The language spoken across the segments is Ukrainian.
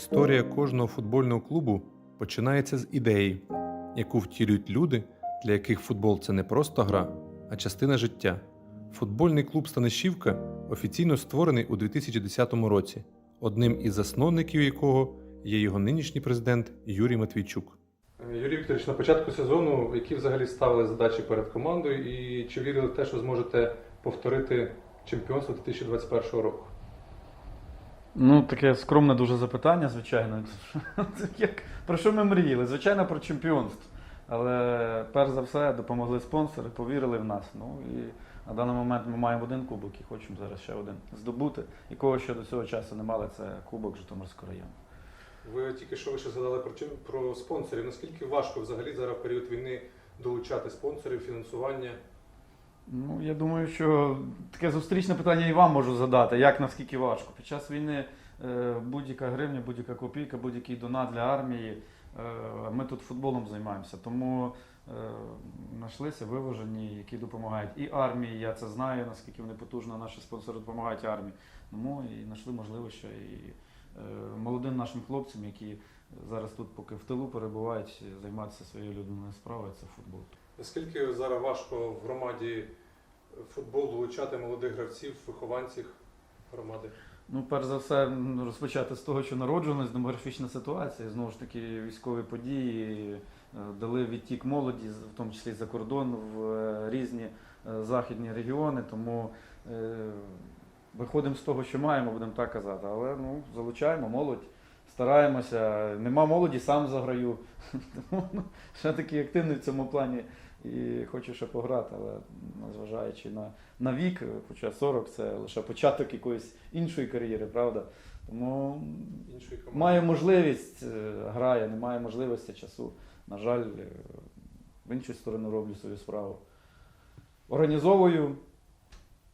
Історія кожного футбольного клубу починається з ідеї, яку втілюють люди, для яких футбол це не просто гра, а частина життя. Футбольний клуб Станишівка офіційно створений у 2010 році, одним із засновників якого є його нинішній президент Юрій Матвійчук. Юрій Вікторович, на початку сезону які взагалі ставили задачі перед командою, і чи вірили в те, що зможете повторити чемпіонство 2021 року? Ну, таке скромне дуже запитання, звичайно. Як, про що ми мріяли? Звичайно, про чемпіонство. Але перш за все допомогли спонсори, повірили в нас. Ну і на даний момент ми маємо один кубок і хочемо зараз ще один здобути. Якого ще до цього часу не мали, це кубок Житомирського району. Ви тільки що лише згадали про про спонсорів. Наскільки важко взагалі зараз в період війни долучати спонсорів, фінансування? Ну, я думаю, що таке зустрічне питання і вам можу задати, як наскільки важко. Під час війни е, будь-яка гривня, будь-яка копійка, будь-який донат для армії. е, Ми тут футболом займаємося, тому е, знайшлися виважені, які допомагають і армії. Я це знаю, наскільки вони потужно наші спонсори допомагають армії. Тому і знайшли можливість і е, молодим нашим хлопцям, які зараз тут, поки в тилу перебувають, займатися своєю улюбленою справою, це футбол. Наскільки зараз важко в громаді футбол долучати молодих гравців, вихованців громади? Ну, перш за все, розпочати з того, що народжувалась демографічна ситуація, знову ж таки, військові події е, дали відтік молоді, в тому числі за кордон, в е, різні е, західні регіони. Тому виходимо з того, що маємо, будемо так казати. Але ну, залучаємо молодь, стараємося. Нема молоді, сам заграю. Тому ну, ще такий активний в цьому плані. І хочу ще пограти, але незважаючи на, на вік, хоча 40 це лише початок якоїсь іншої кар'єри, правда? Тому Іншої команди? маю можливість, е, граю, не маю можливості часу. На жаль, е, в іншу сторону роблю свою справу. Організовую,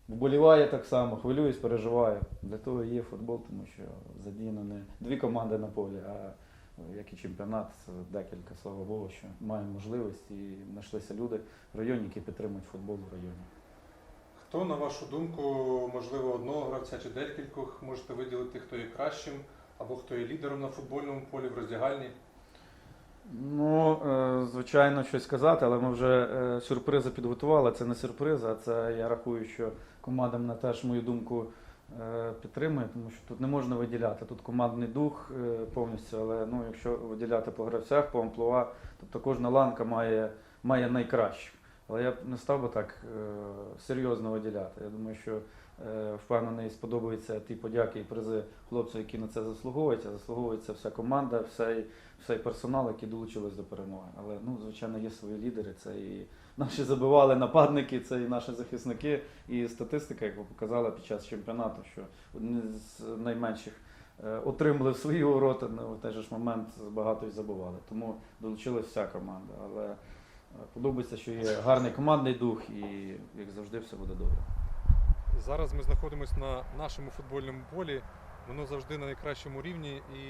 вболіваю так само, хвилююсь, переживаю. Для того є футбол, тому що задіяно не дві команди на полі, а як і чемпіонат, декілька, слава Богу, що маємо можливість і знайшлися люди в районі, які підтримують футбол в районі. Хто, на вашу думку, можливо, одного гравця чи декількох можете виділити, хто є кращим, або хто є лідером на футбольному полі в роздягальні? Ну, е, звичайно, щось сказати, але ми вже е, сюрпризи підготували. Це не сюрприз, а це я рахую, що команда мене теж мою думку е, підтримує, тому що тут не можна виділяти. Тут командний дух е, повністю, але ну, якщо виділяти по гравцях, по амплуа, тобто кожна ланка має, має найкращих. Але я б не став би так е, серйозно виділяти. Я думаю, що е, впевнений, сподобаються ті подяки і призи хлопців, які на це заслуговують, а заслуговується вся команда, все, все персонал, який долучились до перемоги. Але ну, звичайно, є свої лідери. Це і наші забивали нападники, це і наші захисники, і статистика, як ви показали під час чемпіонату, що одні з найменших е, отримали свої ворота, ну, в той же ж момент багато й забували. Тому долучилась вся команда. Але е, подобається, що є гарний командний дух і, як завжди, все буде добре. Зараз ми знаходимося на нашому футбольному полі. Воно завжди на найкращому рівні, і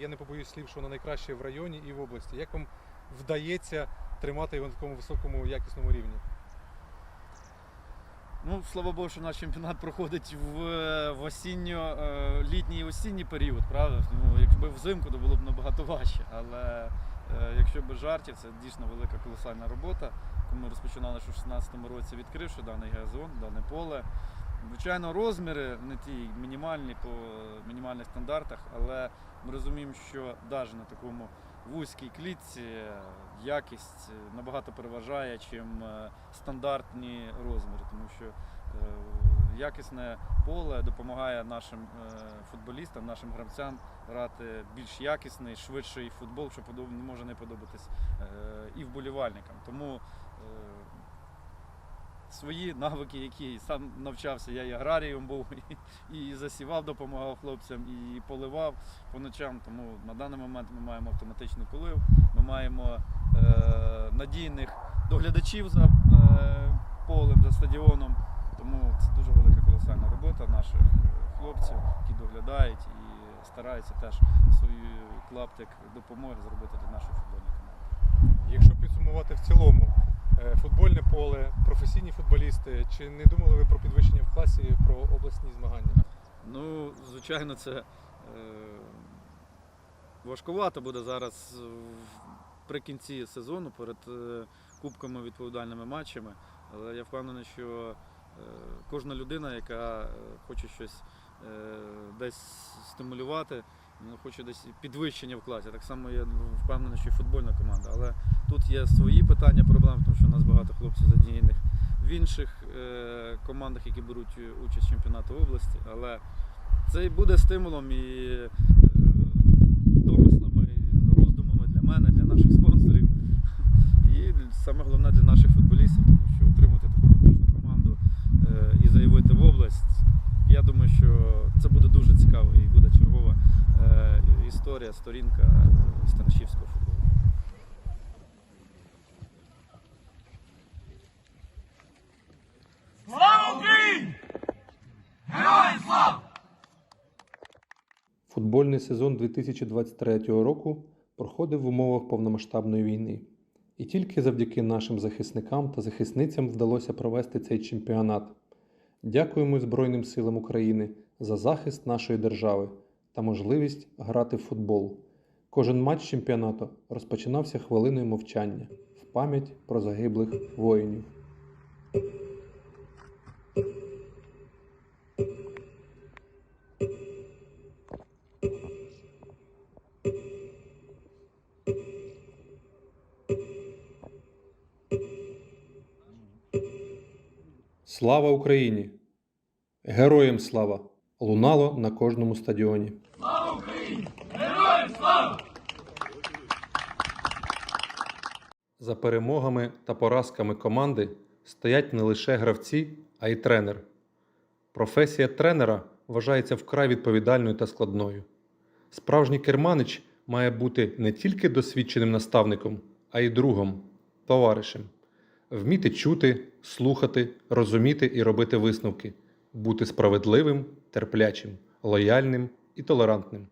я не побоюсь слів, що воно найкраще в районі і в області. Як вам вдається тримати його на такому високому якісному рівні? Ну, слава Богу, що наш чемпіонат проходить в, в осінньо-літній і осінній період, правда? Ну, якби взимку, то було б набагато важче. Але е, якщо без жартів, це дійсно велика колосальна робота. Ми розпочинали ще в 2016 році, відкривши даний газон, дане поле. Звичайно, розміри не ті мінімальні по мінімальних стандартах, але ми розуміємо, що навіть на такому вузькій клітці якість е, набагато переважає, чим е, стандартні розміри, тому що е, якісне поле допомагає нашим футболістам, нашим гравцям грати більш якісний, швидший футбол, що може не подобатись і вболівальникам. Тому свої навики, які сам навчався, я і аграрієм був, і, і засівав, допомагав хлопцям, і поливав по ночам. Тому на даний момент ми маємо автоматичний полив, ми маємо е, надійних доглядачів за е, полем, за стадіоном. Тому це дуже велика колосальна робота наших е, хлопців, які доглядають і стараються теж свій клаптик допомоги зробити для нашої футбольної команди. Якщо підсумувати в цілому, е, футбольне поле, професійні футболісти, чи не думали ви про підвищення в класі, про обласні змагання? Ну, звичайно, це е, Важкувато буде зараз е, при кінці сезону перед кубками відповідальними матчами. Але я впевнений, що кожна людина, яка хоче щось десь стимулювати, ну, хоче десь підвищення в класі. Так само я ну, впевнений, що і футбольна команда. Але тут є свої питання, проблеми, тому що у нас багато хлопців задіяних в інших е, командах, які беруть участь в чемпіонату області. Але це і буде стимулом і е, домислами, і роздумами для мене, для наших спонсорів. І саме головне для наших футболістів, тому що отримати таку потужну команду е, і заявити в область. Я думаю, що це буде дуже цікаво і буде чергова е, історія, сторінка станишівського футболу. Слава Україні! Героям слава! Футбольний сезон 2023 року проходив в умовах повномасштабної війни. І тільки завдяки нашим захисникам та захисницям вдалося провести цей чемпіонат. Дякуємо Збройним силам України за захист нашої держави та можливість грати в футбол. Кожен матч чемпіонату розпочинався хвилиною мовчання в пам'ять про загиблих воїнів. Слава Україні! Героям слава! Лунало на кожному стадіоні. Слава Україні! Героям слава! За перемогами та поразками команди стоять не лише гравці, а й тренер. Професія тренера вважається вкрай відповідальною та складною. Справжній керманич має бути не тільки досвідченим наставником, а й другом, товаришем. Вміти чути, слухати, розуміти і робити висновки, бути справедливим, терплячим, лояльним і толерантним.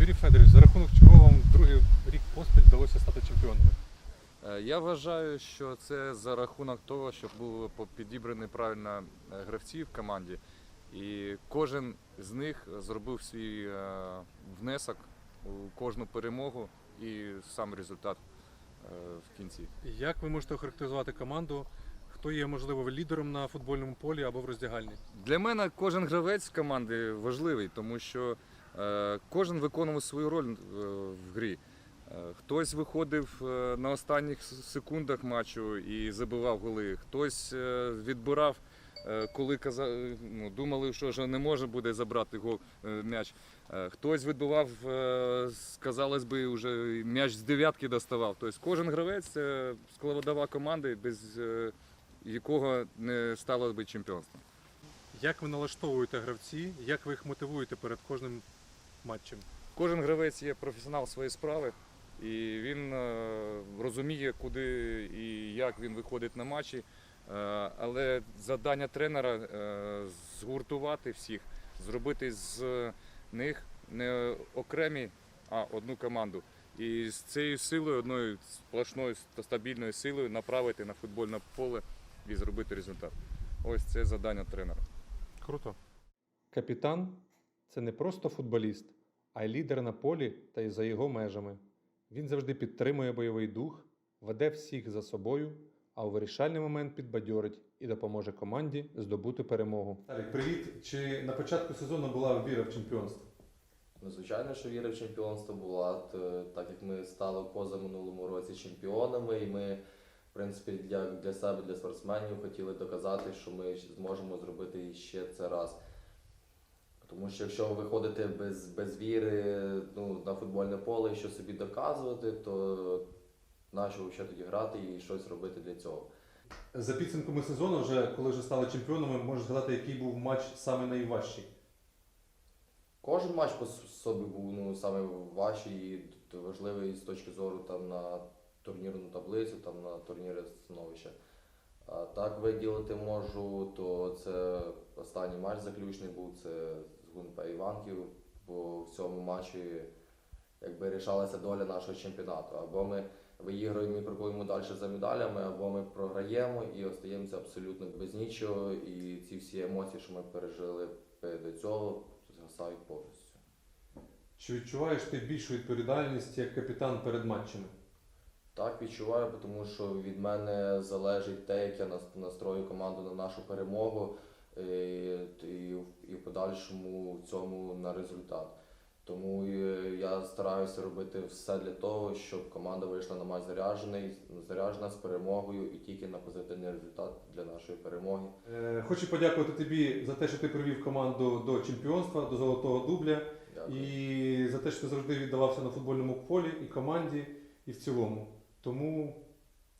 Юрій Федорович, за рахунок чого вам другий рік поспіль вдалося стати чемпіонами? Е, Я вважаю, що це за рахунок того, що було по- підібрані правильно е, гравці в команді, і кожен з них зробив свій е, внесок у кожну перемогу і сам результат в кінці. Як ви можете охарактеризувати команду? Хто є, можливо, лідером на футбольному полі або в роздягальні? Для мене кожен гравець команди важливий, тому що е, кожен виконував свою роль е, в грі. Е, Хтось виходив на останніх секундах матчу і забивав голи, хтось відбирав, коли каза... ну, думали, що вже не може буде забрати гол, м'яч. Хтось відбивав, е, казалось би, вже м'яч з дев'ятки доставав. Тобто кожен гравець складова команди, без якого не стало би чемпіонством. Як ви налаштовуєте гравці, як ви їх мотивуєте перед кожним матчем? Кожен гравець є професіонал своєї справи, і він е, розуміє, куди і як він виходить на матчі. Е, але завдання тренера е, згуртувати всіх, зробити з них не окремі, а одну команду. І з цією силою, одною сплошною та стабільною силою направити на футбольне поле і зробити результат. Ось це завдання тренера. Круто. Капітан це не просто футболіст, а й лідер на полі та й за його межами. Він завжди підтримує бойовий дух, веде всіх за собою, а у вирішальний момент підбадьорить і допоможе команді здобути перемогу. Алік, привіт! Чи на початку сезону була віра в чемпіонство? Ну, звичайно, що віра в чемпіонство була, так як ми стали поза минулому році чемпіонами, і ми, принципі, для, для себе, для спортсменів хотіли доказати, що ми зможемо зробити ще це раз. Тому що якщо ви виходите без, без віри ну, на футбольне поле і що собі доказувати, то нащо ще тоді грати і щось робити для цього. За підсумками сезону, вже коли вже стали чемпіонами, можеш згадати, який був матч саме найважчий. Кожен матч по собі був ну, саме важчий і важливий з точки зору там, на турнірну таблицю, там, на турніри становища. А так виділити можу, то це останній матч заключний був, це з ГУНП Іванків, бо в цьому матчі якби рішалася доля нашого чемпіонату. Або ми виіграємо і крокуємо далі за медалями, або ми програємо і остаємося абсолютно без нічого. І ці всі емоції, що ми пережили до цього, згасають повністю. Чи відчуваєш ти більшу відповідальність як капітан перед матчами? Так, відчуваю, тому що від мене залежить те, як я нас- настрою команду на нашу перемогу е, і, в- і в подальшому в цьому на результат. Тому е, я стараюся робити все для того, щоб команда вийшла на матч заряджений, заряджена з перемогою і тільки на позитивний результат для нашої перемоги. Е, Хочу подякувати тобі за те, що ти привів команду до чемпіонства, до золотого дубля, Дякую. і за те, що ти завжди віддавався на футбольному полі і команді, і в цілому. Тому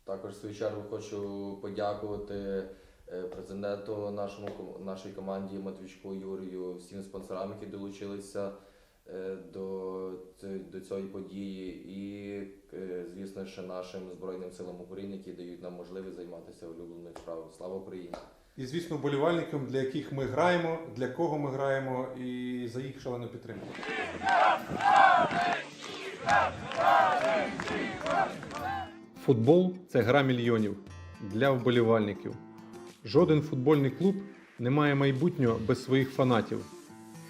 Також в свою чергу хочу подякувати е, президенту нашому нашій команді Матвічку Юрію, всім спонсорам, які долучилися е, до, до цієї події, і, е, звісно, ще нашим Збройним силам України, які дають нам можливість займатися улюбленою справою. Слава Україні! і звісно вболівальникам, для яких ми граємо, для кого ми граємо, і за їх шалену підтримку. Футбол це гра мільйонів для вболівальників. Жоден футбольний клуб не має майбутнього без своїх фанатів.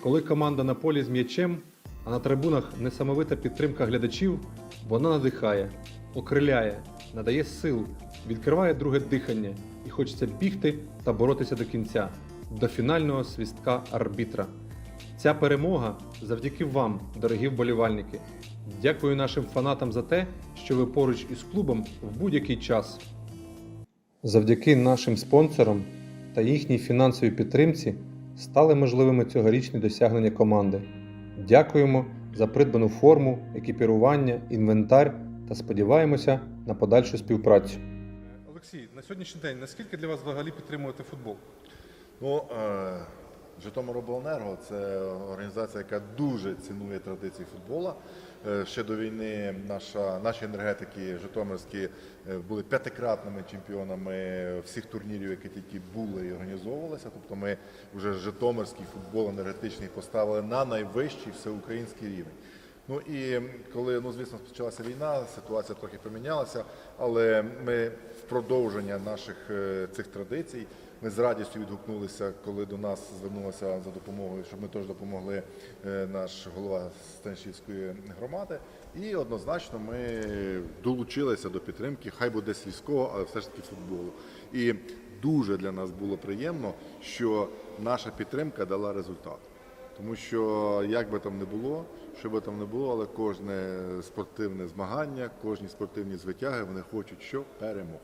Коли команда на полі з м'ячем, а на трибунах несамовита підтримка глядачів, вона надихає, окриляє, надає сил, відкриває друге дихання і хочеться бігти та боротися до кінця, до фінального свістка арбітра. Ця перемога завдяки вам, дорогі вболівальники. Дякую нашим фанатам за те, що ви поруч із клубом в будь-який час. Завдяки нашим спонсорам та їхній фінансовій підтримці стали можливими цьогорічні досягнення команди. Дякуємо за придбану форму, екіпірування, інвентар та сподіваємося на подальшу співпрацю. Олексій, на сьогоднішній день наскільки для вас взагалі підтримувати футбол? Ну, е, Житомиробленерго це організація, яка дуже цінує традиції футбола. Е, Ще до війни наша, наші енергетики Житомирські е, були п'ятикратними чемпіонами всіх турнірів, які тільки були і організовувалися. Тобто ми вже Житомирський футбол енергетичний поставили на найвищий всеукраїнський рівень. Ну і коли, ну звісно, почалася війна, ситуація трохи помінялася, але ми в продовження наших е, цих традицій ми з радістю відгукнулися, коли до нас звернулася за допомогою, щоб ми теж допомогли е, наш голова Станішівської громади. І однозначно ми долучилися до підтримки, хай буде сільського, але все ж таки футболу. І дуже для нас було приємно, що наша підтримка дала результат. Тому що як би там не було, що би там не було, але кожне спортивне змагання, кожні спортивні звитяги вони хочуть що перемог.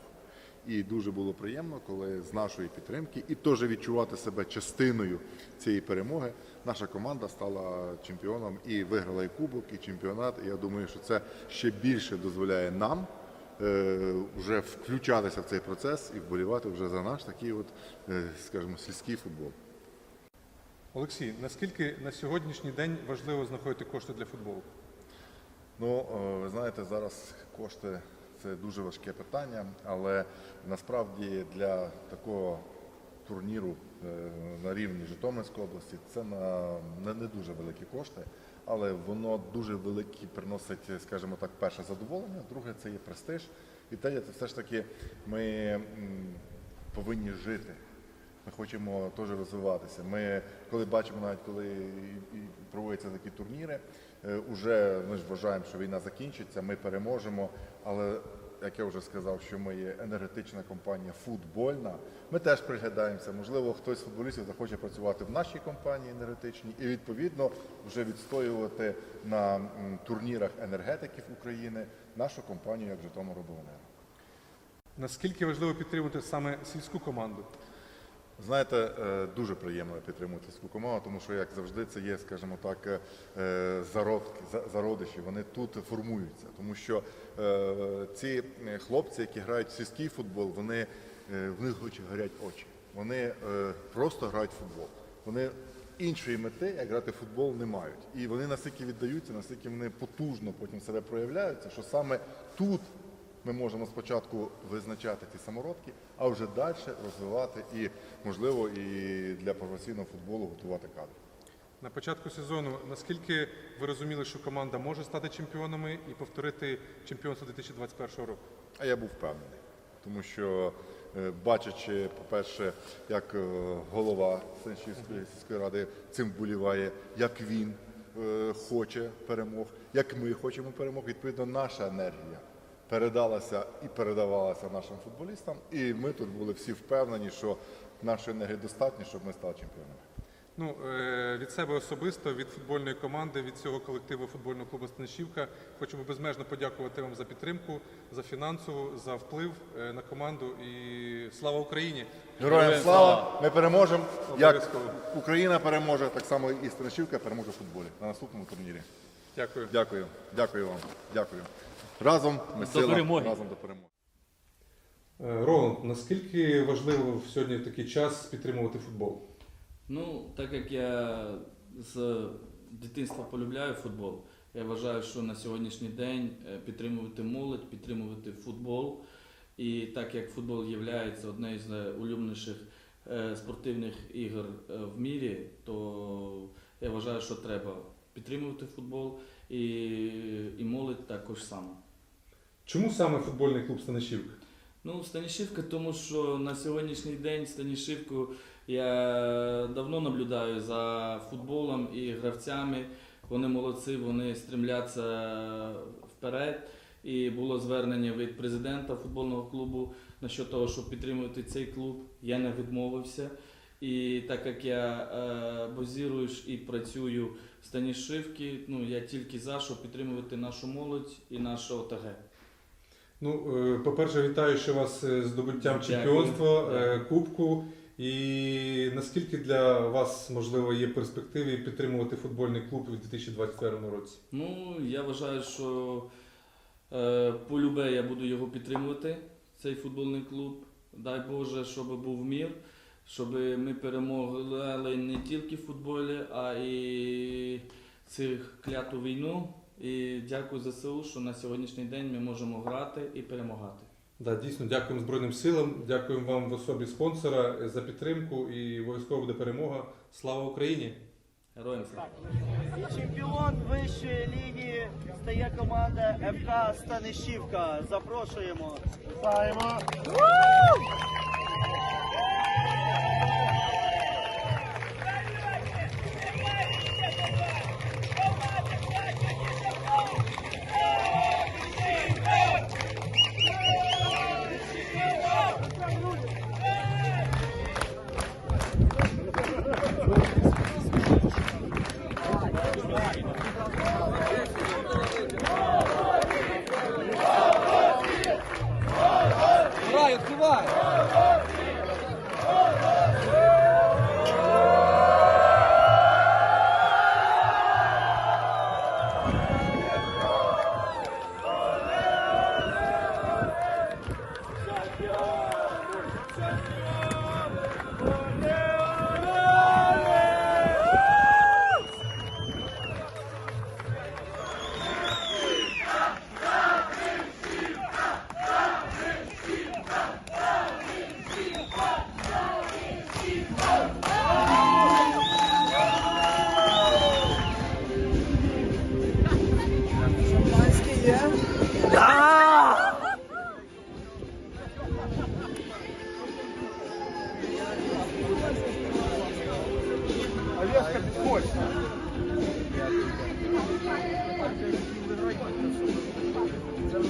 І дуже було приємно, коли з нашої підтримки і теж відчувати себе частиною цієї перемоги. Наша команда стала чемпіоном і виграла і кубок, і чемпіонат. І я думаю, що це ще більше дозволяє нам е, вже включатися в цей процес і вболівати вже за наш такий, от, е, скажімо, сільський футбол. Олексій, наскільки на сьогоднішній день важливо знаходити кошти для футболу? Ну, е, ви знаєте, зараз кошти це дуже важке питання, але насправді для такого турніру е, на рівні Житомирської області це на не, дуже великі кошти, але воно дуже великі приносить, скажімо так, перше задоволення, друге це є престиж. І третє, це все ж таки ми повинні жити. Ми хочемо теж розвиватися. Ми, коли бачимо, навіть коли і- проводяться такі турніри, е, уже ми ж вважаємо, що війна закінчиться, ми переможемо. Але як я вже сказав, що ми є енергетична компанія футбольна, ми теж приглядаємося. Можливо, хтось з футболістів захоче працювати в нашій компанії енергетичній і відповідно вже відстоювати на турнірах енергетиків України нашу компанію як Житомиробленерго. Наскільки важливо підтримувати саме сільську команду? Знаєте, е, дуже приємно підтримувати команду, тому що, як завжди, це є, скажімо так, е, зародки, за- зародиші. Вони тут формуються. Тому що е, ці е, хлопці, які грають в сільський футбол, вони е, в них горять очі. Вони е, просто грають в футбол. Вони іншої мети, як грати в футбол, не мають. І вони настільки віддаються, настільки вони потужно потім себе проявляються, що саме тут ми можемо спочатку визначати ті самородки, а вже далі розвивати і, можливо, і для професійного футболу готувати кадри. На початку сезону наскільки ви розуміли, що команда може стати чемпіонами і повторити чемпіонство 2021 року? А я був впевнений, тому що е, бачачи, по-перше, як е, голова Сеншівської сільської ради цим вболіває, як він е, хоче перемог, як ми хочемо перемог. Відповідно, наша енергія передалася і передавалася нашим футболістам. І ми тут були всі впевнені, що нашої енергії достатньо, щоб ми стали чемпіонами. Ну, е, від себе особисто, від футбольної команди, від цього колективу футбольного клубу Станишівка хочемо безмежно подякувати вам за підтримку, за фінансову, за вплив е, на команду і слава Україні! Героям слава! Ми переможемо. Як. Україна переможе, так само і Станишівка переможе в футболі на наступному турнірі. Дякую. Дякую, дякую вам. Дякую. Разом ми сила, перемоги. разом до перемоги. Е, Роланд, наскільки важливо сьогодні в такий час підтримувати футбол? Ну, так як я з дитинства полюбляю футбол, я вважаю, що на сьогоднішній день е, підтримувати молодь, підтримувати футбол. І так як футбол є однією з улюбленіших е, спортивних ігор в мірі, то я вважаю, що треба підтримувати футбол і, і молодь також само. Чому саме футбольний клуб Станишівка? Ну, Станішівка, тому що на сьогоднішній день Станішівку я давно наблюдаю за футболом і гравцями. Вони молодці, вони стремляться вперед. І було звернення від президента футбольного клубу насчет того, щоб підтримувати цей клуб. Я не відмовився. І так як я е, базіруюсь і працюю в Станішівці, ну я тільки за, щоб підтримувати нашу молодь і нашу ОТГ. Ну, е, по-перше, вітаю ще вас е, з здобуттям чемпіонства, е, Дякую. кубку. І наскільки для вас можливо є перспективи підтримувати футбольний клуб у 2021 році? Ну, я вважаю, що е, полюбе я буду його підтримувати, цей футбольний клуб. Дай Боже, щоб був мір, щоб ми перемогли не тільки в футболі, а і цих кляту війну. І дякую ЗСУ, що на сьогоднішній день ми можемо грати і перемагати. Да, дійсно, дякуємо Збройним силам, дякуємо вам в особі спонсора е, за підтримку і обов'язково буде перемога. Слава Україні! Героям слава! Чемпіон вищої ліги стає команда ФК Станишівка. Запрошуємо.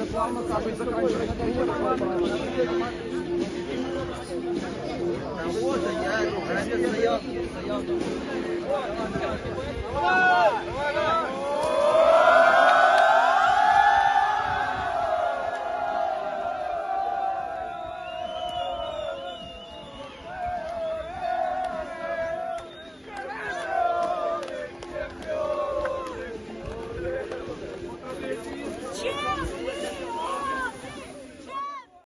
Вітаємо. Давай!